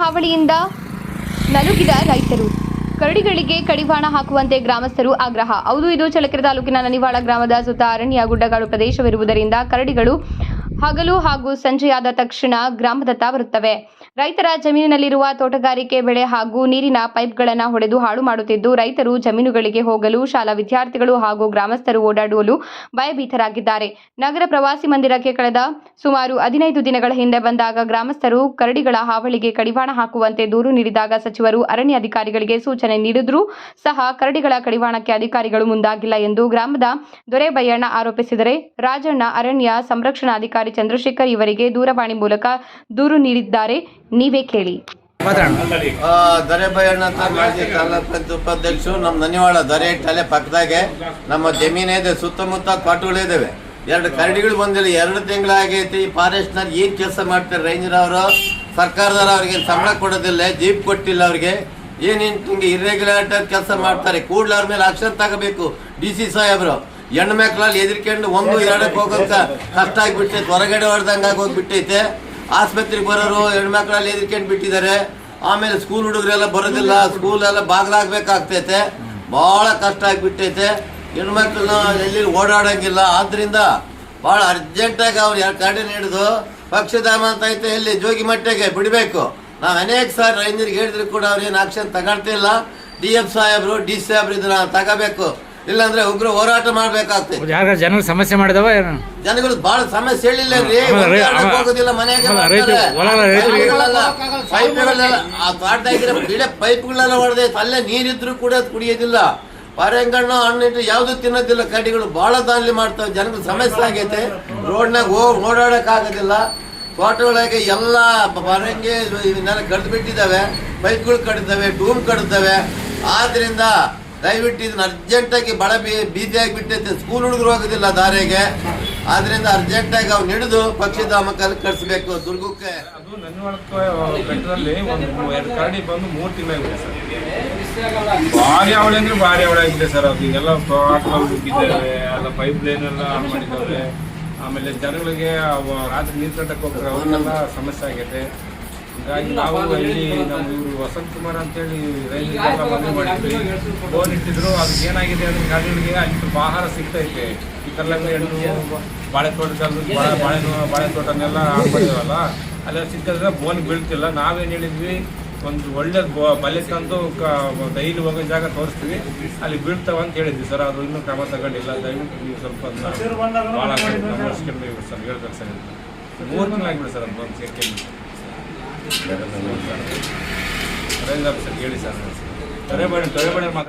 ಹಾವಳಿಯಿಂದ ನಲುಗಿದ ರೈತರು. ಕರಡಿಗಳಿಗೆ ಕಡಿವಾಣ ಹಾಕುವಂತೆ ಗ್ರಾಮಸ್ಥರು ಆಗ್ರಹ. ಹೌದು, ಇದು ಚಳ್ಳಕೆರೆ ತಾಲೂಕಿನ ನನಿವಾಳ ಗ್ರಾಮದ ಸುತ್ತ ಅರಣ್ಯ ಗುಡ್ಡಗಾಡು ಪ್ರದೇಶವಿರುವುದರಿಂದ ಕರಡಿಗಳು ಹಗಲು ಹಾಗೂ ಸಂಜೆಯಾದ ತಕ್ಷಣ ಗ್ರಾಮದತ್ತ ಬರುತ್ತವೆ. ರೈತರ ಜಮೀನಿನಲ್ಲಿರುವ ತೋಟಗಾರಿಕೆ ಬೆಳೆ ಹಾಗೂ ನೀರಿನ ಪೈಪ್ಗಳನ್ನು ಹೊಡೆದು ಹಾಳು ಮಾಡುತ್ತಿದ್ದು, ರೈತರು ಜಮೀನುಗಳಿಗೆ ಹೋಗಲು ಶಾಲಾ ವಿದ್ಯಾರ್ಥಿಗಳು ಹಾಗೂ ಗ್ರಾಮಸ್ಥರು ಓಡಾಡುವಲು ಭಯಭೀತರಾಗಿದ್ದಾರೆ. ನಗರ ಪ್ರವಾಸಿ ಮಂದಿರಕ್ಕೆ ಕಳೆದ ಸುಮಾರು ಹದಿನೈದು ದಿನಗಳ ಹಿಂದೆ ಬಂದಾಗ ಗ್ರಾಮಸ್ಥರು ಕರಡಿಗಳ ಹಾವಳಿಗೆ ಕಡಿವಾಣ ಹಾಕುವಂತೆ ದೂರು ನೀಡಿದಾಗ ಸಚಿವರು ಅರಣ್ಯ ಅಧಿಕಾರಿಗಳಿಗೆ ಸೂಚನೆ ನೀಡಿದ್ರೂ ಸಹ ಕರಡಿಗಳ ಕಡಿವಾಣಕ್ಕೆ ಅಧಿಕಾರಿಗಳು ಮುಂದಾಗಿಲ್ಲ ಎಂದು ಗ್ರಾಮದ ದೊರೆಬಯ್ಯಣ್ಣ ಆರೋಪಿಸಿದರೆ, ರಾಜಣ್ಣ ಅರಣ್ಯ ಸಂರಕ್ಷಣಾಧಿಕಾರಿ ಚಂದ್ರಶೇಖರ್ ಇವರಿಗೆ ದೂರವಾಣಿ ಮೂಲಕ ದೂರು ನೀಡಿದ್ದಾರೆ. ನೀವೇ ಕೇಳಿ. ಆ, ದೊರೆ ಬಯ್ಯಣ್ಣ ಅಂತ ಮಾಜಿ ತಾಲೂಕ್ ಪಂಚಾಯತ್ ಉಪಾಧ್ಯಕ್ಷರು ನಮ್ಮ ನನಿವಾಳ ದೊರೆ ತಲೆ ಪಕ್ಕದಾಗೆ ನಮ್ಮ ಜಮೀನಿದೆ ಸುತ್ತಮುತ್ತ ಕಾಟುಗಳಿದ್ದಾವೆ ಎರಡು ಕರಡಿಗಳು ಬಂದಿಲ್ಲ ಎರಡು ತಿಂಗಳಾಗೈತಿ ಫಾರೆಸ್ಟ್ನರ್ ಏನ್ ಕೆಲಸ ಮಾಡ್ತಾರೆ ರೇಂಜರ್ ಅವರು? ಸರ್ಕಾರದವ್ರು ಅವ್ರಿಗೆ ಸಂಬಳ ಕೊಡೋದಿಲ್ಲ ಜೀಪ್ ಕೊಟ್ಟಿಲ್ಲ ಅವ್ರಿಗೆ. ಏನೇನ್ ಹಿಂಗೆ ಇರ್ರೆಗ್ಯುಲೇಟರ್ ಕೆಲಸ ಮಾಡ್ತಾರೆ? ಕೂಡಲೇ ಅವ್ರ ಮೇಲೆ ಆಕ್ಷನ್ ತಗೋಬೇಕು ಡಿ ಸಿ ಸಾಹೇಬ್ರು. ಹೆಣ್ಣು ಮಕ್ಕಳಲ್ಲಿ ಎದ್ರಿಕೊಂಡು ಒಂದು ಎರಡಕ್ಕೆ ಹೋಗೋಕ ಕಷ್ಟ ಆಗಿಬಿಟ್ಟೈತೆ ಹೊರಗಡೆ ಹೊಡೆದಂಗೆ ಆಗೋಗ್ಬಿಟ್ಟೈತೆ. ಆಸ್ಪತ್ರೆಗೆ ಬರೋರು, ಹೆಣ್ಮಕ್ಳಲ್ಲಿ ಎದ್ಕೊಂಡು ಬಿಟ್ಟಿದ್ದಾರೆ? ಆಮೇಲೆ ಸ್ಕೂಲ್ ಹುಡುಗರೆಲ್ಲ ಬರೋದಿಲ್ಲ ಸ್ಕೂಲ್ ಎಲ್ಲ ಬಾಗ್ಲಾಗ್ಬೇಕಾಗ್ತೈತೆ. ಭಾಳ ಕಷ್ಟ ಆಗಿಬಿಟ್ಟೈತೆ. ಹೆಣ್ಮಕ್ಳನ್ನ ಎಲ್ಲಿ ಓಡಾಡೋಂಗಿಲ್ಲ. ಆದ್ದರಿಂದ ಭಾಳ ಅರ್ಜೆಂಟಾಗಿ ಅವ್ರು ಎರಡು ಕಡೆ ಹಿಡಿದು ಪಕ್ಷಧಾಮ ಅಂತ ಐತೆ ಇಲ್ಲಿ ಜೋಗಿ ಮಟ್ಟೆಗೆ ಬಿಡಬೇಕು. ನಾವು ಅನೇಕ ಸಾರಿ ರೈತರಿಗೆ ಹೇಳಿದ್ರು ಕೂಡ ಅವ್ರು ಏನು ಆಕ್ಷನ್ ತಗೊಳ್ತಿಲ್ಲ ಡಿ ಎಫ್ ಸಾಹೇಬ್ರು, ಡಿ ಸಾಹೇಬ್ರು ಇದನ್ನ ತಗೋಬೇಕು. ಇಲ್ಲಾಂದ್ರೆ ಉಗ್ರ ಹೋರಾಟ ಮಾಡ್ಬೇಕಾಗ್ತದೆ. ಯಾರ ಜನರು ಸಮಸ್ಯೆ ಮಾಡಿದವ ಏನು? ಜನಗಳು ಬಹಳ ಸಮಸ್ಯೆ ಹೇಳಿಲ್ಲ ರೀ. ಹೋಗೋದಿಲ್ಲ ಮನೆಗೆ ಪೈಪ್ಗಳೆಲ್ಲ ಆ ಪೈಪ್ಗಳೆಲ್ಲ ಹೊಡೆದೈತೆ ಅಲ್ಲೇ ನೀರಿದ್ರು ಕೂಡ ಅದು ಕುಡಿಯೋದಿಲ್ಲ. ಪರಂಗಣ್ಣು ಹಣ್ಣಿಟ್ಟು ಯಾವ್ದು ತಿನ್ನೋದಿಲ್ಲ ಕಡಿಗಳು ಬಹಳ ದಾನ್ಲಿ ಮಾಡ್ತಾವೆ. ಜನಗಳು ಸಮಸ್ಯೆ ಆಗೈತೆ. ರೋಡ್ನಾಗ ಹೋಗಿ ಓಡಾಡಕ್ ಆಗೋದಿಲ್ಲ. ತೋಟಗಳಿಗೆ ಎಲ್ಲ ಪರಂಗಿ ಕಡ್ದು ಬಿಟ್ಟಿದ್ದಾವೆ ಪೈಪ್ಗಳು ಕಡಿದಾವೆ ಡೂಮ್ ಕಡಿದಾವೆ ಆದ್ರಿಂದ ದಯವಿಟ್ಟು ಇದನ್ನ ಅರ್ಜೆಂಟಾಗಿ ಬಳ ಬೀ ಬೀದಿಯಾಗಿ ಬಿಟ್ಟೈತೆ ಸ್ಕೂಲ್ ಹುಡುಗರು ಹೋಗೋದಿಲ್ಲ ದಾರಿಗೆ. ಆದ್ರಿಂದ ಅರ್ಜೆಂಟಾಗಿ ಅವ್ನು ಹಿಡಿದು ಪಕ್ಷಿಧಾಮಕ್ಕಲ್ಲಿ ಕಳಿಸ್ಬೇಕು ದುರ್ಗಕ್ಕೆ. ಅದು ನನ್ವಳಕ ಬೆಟ್ಟದಲ್ಲಿ ಒಂದು ಎರಡು ಕರಡಿ ಬಂದು ಮೂರು ತಿಂಗಳಾಗಿದೆ ಸರ್. ಭಾರಿ ಅವಳೆ ಅಂದ್ರೆ ಭಾರಿ ಅವಳೆ ಆಗಿದೆ ಸರ್ ಅದು. ಪೈಪ್ ಲೈನ್ ಎಲ್ಲ ಮಾಡಿದ್ದಾರೆ ಆಮೇಲೆ ಜನಗಳಿಗೆ ರಾತ್ರಿ ನೀರು ಕಟ್ಟಕ್ಕೆ ಹೋಗ್ತಾರೆ ಅವನ್ನೆಲ್ಲ ಸಮಸ್ಯೆ ಆಗೈತೆ ಹೀಗಾಗಿ ನಾವು ಇಲ್ಲಿ ನಮ್ಮ ಇವರು ವಸಂತ್ ಕುಮಾರ್ ಅಂತೇಳಿ ರೈಲ್ವೆ ಫೋನ್ ಇಟ್ಟಿದ್ರು ಅದು ಏನಾಗಿದೆ ಅಂದ್ರೆ ಗಾಡಿಗಳಿಗೆ ಅಲ್ಲಿ ಆಹಾರ ಸಿಗ್ತೈತೆ. ಈ ಕಲ್ಲಂಗಡಿ ಹೆಣ್ಣು ಬಾಳೆ ತೋಟದಲ್ಲಿ ಬಾಳೆ ಬಾಳೆ ಬಾಳೆ ತೋಟನೆಲ್ಲ ಹಾಳು ಮಾಡಿದಾವಲ್ಲ ಅಲ್ಲೆಲ್ಲ ಸಿಕ್ಕಿದ್ರೆ ಬೋನ್ ಬೀಳ್ತಿಲ್ಲ. ನಾವೇನು ಹೇಳಿದ್ವಿ ಒಂದು ಒಳ್ಳೆ ಬೊ- ಬಲೆ ತಂದು ಡೈಲಿ ಹೋಗೋ ಜಾಗ ತೋರಿಸ್ತೀವಿ. ಅಲ್ಲಿ ಬೀಳ್ತಾವ ಅಂತ ಹೇಳಿದ್ವಿ. ಸರ್ ಅದು ಇನ್ನೂ ಕ್ರಮ ತಗೊಂಡಿಲ್ಲ. ದಯವಿಟ್ಟು ನೀವು ಸ್ವಲ್ಪ ಭಾಳ ನಮಸ್ಕೊಂಡು ಸರ್. ಮೂರು ತಿಂಗಳಾಗಿಬಿಡಿ ಸರ್ ಅದು ಸೆಕೆಂಡ್ ರೇಂಜ್ ಆಫೀಸರ್ ಹೇಳಿ ಸರ್ ತೊರೆಬೇಡಿ ತೊರೆಬೇಡಿ ಮಾತ್ರ